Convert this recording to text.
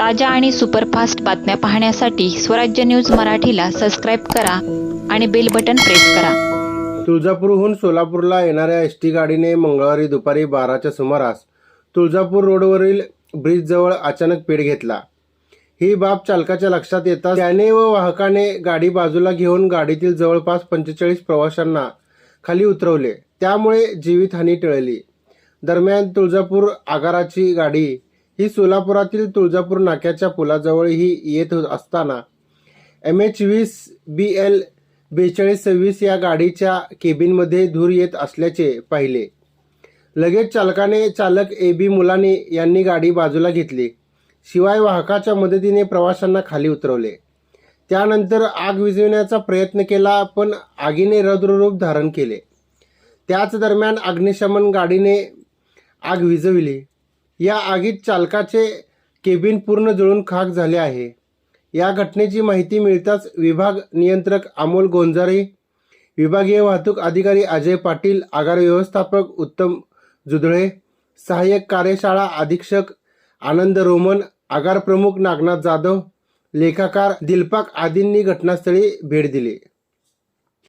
ताज्या आणि सुपरफास्ट बातम्या पाहण्यासाठी स्वराज्य न्यूज मराठीला सबस्क्राईब करा आणि बेल बटन प्रेस करा. तुळजापूरहून सोलापूरला येणाऱ्या एस टी गाडीने मंगळवारी दुपारी बाराच्या सुमारास तुळजापूर रोडवरील ब्रिजजवळ अचानक पेट घेतला. ही बाब चालकाच्या लक्षात येताच त्याने व वाहकाने गाडी बाजूला घेऊन गाडीतील जवळपास पंचेचाळीस प्रवाशांना खाली उतरवले. त्यामुळे जीवितहानी टळली. दरम्यान तुळजापूर आगाराची गाडी ही सोलापुरातील तुळजापूर नाक्याच्या पुलाजवळ ही येत असताना एम एच वीस बी एल बेचाळीस सव्वीस या गाडीच्या केबिनमध्ये धूर येत असल्याचे पाहिले. लगेच चालकाने चालक ए बी मुलानी यांनी गाडी बाजूला घेतली. शिवाय वाहकाच्या मदतीने प्रवाशांना खाली उतरवले. त्यानंतर आग विझवण्याचा प्रयत्न केला पण आगीने रौद्ररूप धारण केले. त्याच दरम्यान अग्निशमन गाडीने आग विझविली. या आगीत चालकाचे केबिन पूर्ण जळून खाक झाले आहे. या घटनेची माहिती मिळताच विभाग नियंत्रक अमोल गोंजारे विभागीय वाहतूक अधिकारी अजय पाटील आगार व्यवस्थापक उत्तम जुदळे सहाय्यक कार्यशाळा अधीक्षक आनंद रोमन आगार प्रमुख नागनाथ जाधव लेखाकार दिलपाक आदींनी घटनास्थळी भेट दिली.